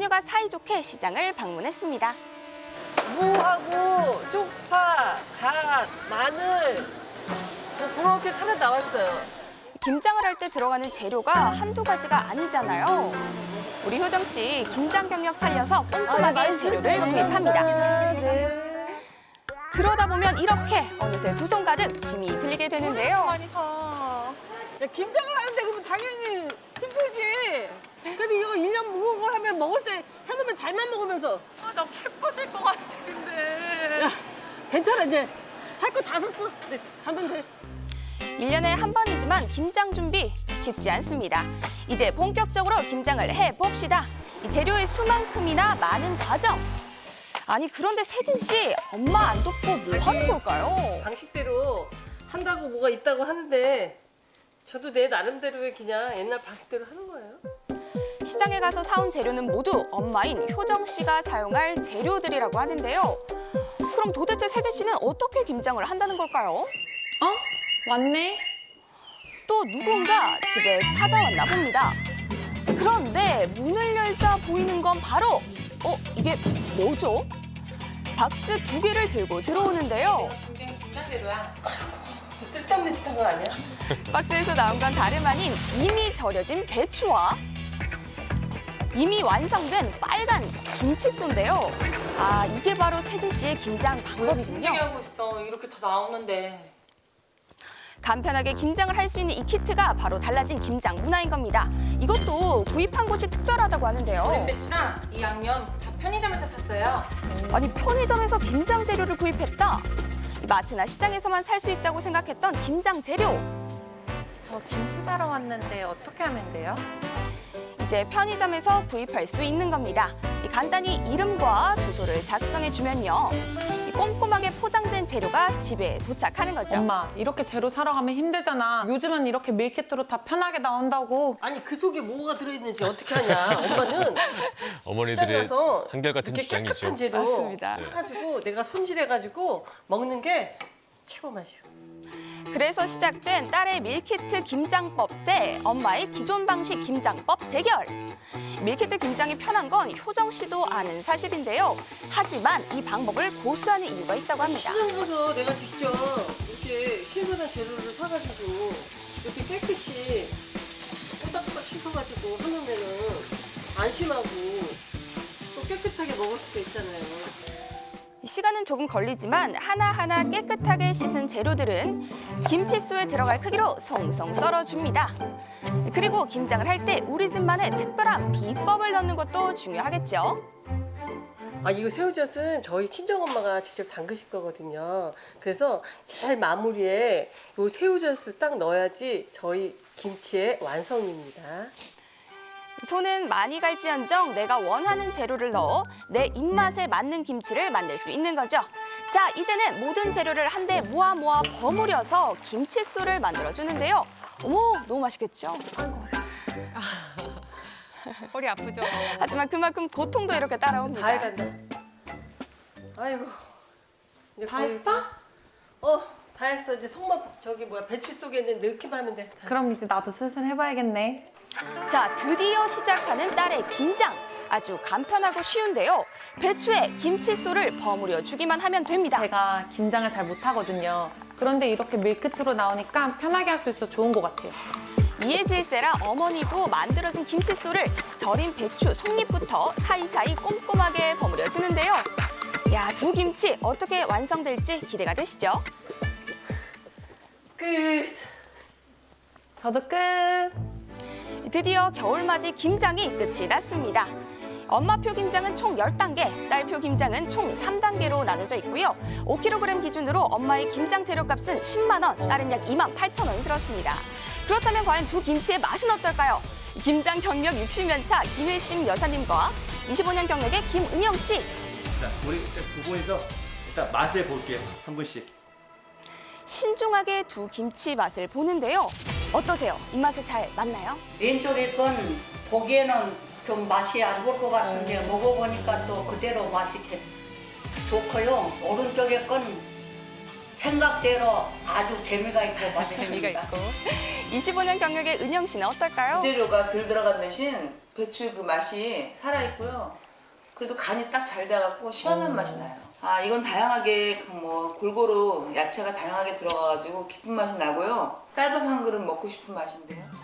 그녀가 사이좋게 시장을 방문했습니다. 무하고 쪽파, 갓, 마늘 뭐 그렇게 사서 나왔어요. 김장을 할 때 들어가는 재료가 한두 가지가 아니잖아요. 우리 효정 씨 김장 경력 살려서 꼼꼼하게 재료를 구입합니다. 네. 그러다 보면 이렇게 어느새 두 손 가득 짐이 들리게 되는데요. 많이 사. 야, 김장을 하는데 그러면 당연히 힘들지. 근데 이거 1년 묵은 걸 하면 먹을 때 해놓으면 잘만 먹으면서 아, 나살 빠질 것 같은데. 야, 괜찮아 이제 할 거다 샀어. 네, 가면 돼. 1년에 한 번이지만 김장 준비 쉽지 않습니다. 이제 본격적으로 김장을 해봅시다. 이 재료의 수만큼이나 많은 과정. 아니 그런데 세진 씨 엄마 안 돕고 뭐 하는 걸까요? 방식대로 한다고 뭐가 있다고 하는데 저도 내 나름대로의 그냥 옛날 방식대로 하는 거예요. 시장에 가서 사온 재료는 모두 엄마인 효정 씨가 사용할 재료들이라고 하는데요. 그럼 도대체 세진 씨는 어떻게 김장을 한다는 걸까요? 어? 왔네? 또 누군가 집에 찾아왔나 봅니다. 그런데 문을 열자 보이는 건 바로 어 이게 뭐죠? 박스 두 개를 들고 들어오는데요. 준비한 김장 재료야. 또 쓸데없는 짓한거 아니야? 박스에서 나온 건 다름 아닌 이미 절여진 배추와 이미 완성된 빨간 김치소인데요. 아 이게 바로 세진 씨의 김장 방법이군요. 하고 있어. 이렇게 다 나오는데. 간편하게 김장을 할 수 있는 이 키트가 바로 달라진 김장 문화인 겁니다. 이것도 구입한 곳이 특별하다고 하는데요. 배추랑 이 양념 다 편의점에서 샀어요. 아니 편의점에서 김장 재료를 구입했다. 이 마트나 시장에서만 살 수 있다고 생각했던 김장 재료. 저 김치 사러 왔는데 어떻게 하면 돼요? 이제 편의점에서 구입할 수 있는 겁니다. 이 간단히 이름과 주소를 작성해 주면요. 이 꼼꼼하게 포장된 재료가 집에 도착하는 거죠. 엄마, 이렇게 재료 사러 가면 힘들잖아. 요즘은 이렇게 밀키트로 다 편하게 나온다고. 아니 그 속에 뭐가 들어있는지 어떻게 하냐? 엄마는 어머니들의 가서 한결같은 이렇게 주장이 깨끗한. 재료 맞습니다. 해가지고 내가 손질해가지고 먹는 게 최고 맛이요. 그래서 시작된 딸의 밀키트 김장법 대 엄마의 기존 방식 김장법 대결. 밀키트 김장이 편한 건 효정 씨도 아는 사실인데요. 하지만 이 방법을 고수하는 이유가 있다고 합니다. 시장 가서 내가 직접 이렇게 신선한 재료를 사가지고 이렇게 깨끗이 꼬닥꼬닥 씻어가지고 하면은 안심하고 또 깨끗하게 먹을 수도 있잖아요. 시간은 조금 걸리지만 하나하나 깨끗하게 씻은 재료들은 김치소에 들어갈 크기로 송송 썰어줍니다. 그리고 김장을 할 때 우리 집만의 특별한 비법을 넣는 것도 중요하겠죠. 아 이거 새우젓은 저희 친정 엄마가 직접 담그실 거거든요. 그래서 제일 마무리에 요 새우젓을 딱 넣어야지 저희 김치의 완성입니다. 손은 많이 갈지언정 내가 원하는 재료를 넣어 내 입맛에 맞는 김치를 만들 수 있는 거죠. 자, 이제는 모든 재료를 한데 모아 모아 버무려서 김치소를 만들어 주는데요. 어머, 너무 맛있겠죠? 허리 아프죠? 하지만 그만큼 고통도 이렇게 따라옵니다. 다 해간다. 아이고. 이제 다 거의- 했어? 어, 다 했어. 이제 속맛 저기 뭐야 배추 속에 있는 넣기만 하면 돼. 다 그럼 이제 나도 슬슬 해봐야겠네. 자, 드디어 시작하는 딸의 김장. 아주 간편하고 쉬운데요. 배추에 김치소를 버무려 주기만 하면 됩니다. 제가 김장을 잘 못하거든요. 그런데 이렇게 밀키트로 나오니까 편하게 할 수 있어 좋은 것 같아요. 이에 질세라 어머니도 만들어준 김치소를 절인 배추 속잎부터 사이사이 꼼꼼하게 버무려 주는데요. 야, 두 김치 어떻게 완성될지 기대가 되시죠? 끝. 저도 끝. 드디어 겨울맞이 김장이 끝이 났습니다. 엄마표 김장은 총 10단계, 딸표 김장은 총 3단계로 나눠져 있고요. 5kg 기준으로 엄마의 김장 재료값은 10만 원, 딸은 약 2만 8천 원이 들었습니다. 그렇다면 과연 두 김치의 맛은 어떨까요? 김장 경력 60년 차 김일심 여사님과 25년 경력의 김은영 씨. 자, 우리 일단 두 분이서 일단 맛을 볼게요. 한 분씩. 신중하게 두 김치 맛을 보는데요. 어떠세요? 입맛에 잘 맞나요? 왼쪽에 건 보기에는 좀 맛이 안 볼 것 같은데 먹어보니까 또 그대로 맛이 개- 좋고요. 오른쪽에 건 생각대로 아주 재미가 있고 맛있습니다. 25년 경력의 은영 씨는 어떨까요? 재료가 덜 들어간 대신 배추 그 맛이 살아있고요. 그래도 간이 딱 잘 돼갖고 시원한 맛이 나요. 아, 이건 다양하게 그뭐 골고루 야채가 다양하게 들어가가지고 깊은 맛이 나고요. 쌀밥 한 그릇 먹고 싶은 맛인데요.